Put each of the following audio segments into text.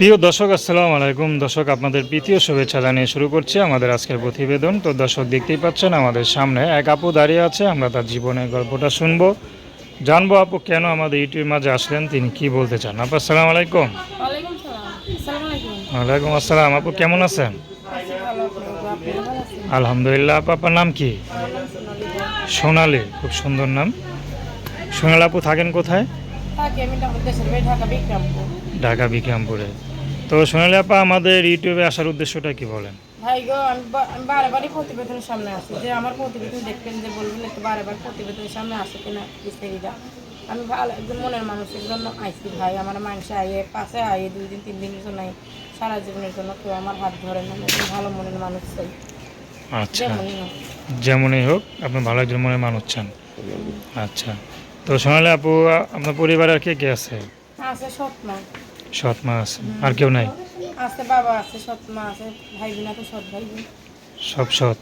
প্রিয় দর্শক আসসালামু আলাইকুম। দর্শক আপনাদের প্রীতীয় শুভেচ্ছা জানিয়ে শুরু করছি আমাদের আজকের প্রতিবেদন। তো দর্শক দেখতেই পাচ্ছেন আমাদের সামনে এক আপু দাঁড়িয়ে আছে। আমরা তার জীবনের গল্পটা শুনব। জানব আপু কেন আমাদের ইউটিউবের মাঝে আসলেন? তিনি কি বলতে চান? আপু আসসালামু আলাইকুম। ওয়ালাইকুম সালাম। আসসালামু আলাইকুম। ওয়ালাইকুম আসসালাম। আপু কেমন আছেন? আলহামদুলিল্লাহ আপু আপনার নাম কি? সোনালী। খুব সুন্দর নাম। সোনালি আপু থাকেন কোথায়? ঢাকা বিক্রমপুরে। তো সোনালি আপা আমাদের ইউটিউবে আসার উদ্দেশ্যটা কি বলেন? ভাই গো আমি প্রতিবেদনের সামনে আসি যে আমার প্রতিবেদন দেখবেন যে বলবেন একটু প্রতিবেদনের সামনে আসে কিনা স্ত্রীরা আমি ভালো একজন মনের মানুষের জন্য আইসি ভাই আমার আইয়ে পাশে আইয়ে দুই দিন তিন দিনের জন্য সারা জীবনের জন্য কেউ আমার হাত ধরে না ভালো মনের মানুষ চাই। আচ্ছা। যেমনই হোক। আপনি ভালো একজন মনের মানুষ চান। আচ্ছা। তো সোনালি আপু আপনার পরিবারে আর কে কে আছে? আছে সৎ মা সৎ মা আছে আর কেউ নাই? আছে বাবা আছে সৎ মা আছে ভাই বোন আছে সৎ ভাই বোন সব সৎ।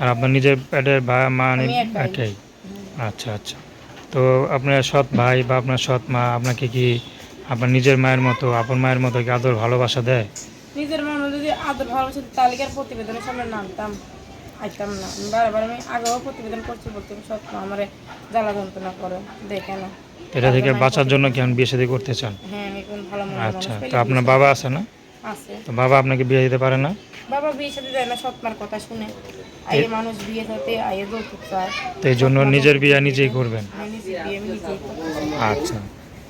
আর আপনার নিজের পেটের ভাই মা একাই। আচ্ছা আচ্ছা। তো আপনার সৎ ভাই বা আপনার সৎ মা আপনাকে কি আপনার নিজের মায়ের মতো আপন মায়ের মতো কি আদর ভালোবাসা দেয়? নিজের মনে যদি আদর ভালোবাসে তালিকার প্রতিবেদনের সামনে নামতাম? আইতাম না। আমি বারবার আমি আগেও প্রতিবেদন করছি বলতে সব আমার জ্বালা যন্ত্রণা করে দেখে না। এটা থেকে বাঁচার জন্য কি আপনি বিয়ে শাদী করতে চান? হ্যাঁ আচ্ছা তো আপনার বাবা আছে না? তো বাবা আপনাকে বিয়ে দিতে পারে না? বাবা বিয়ে সাথে যায় না সৎমার কথা শুনে। আইয়ে মানুষ বিয়ে সাথে আইয়ে যৌতুক চায়। তো এই জন্য নিজের বিয়ে নিজেই করবেন। আচ্ছা।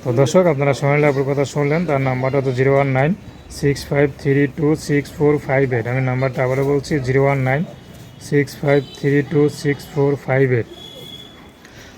তো দর্শক আপনারা আপুর কথা শুনলেন তার নাম্বারটা তো zero one nine six five three two six four five eight. আমি নাম্বারটা আবারও বলছি zero one nine six five three two six four five eight.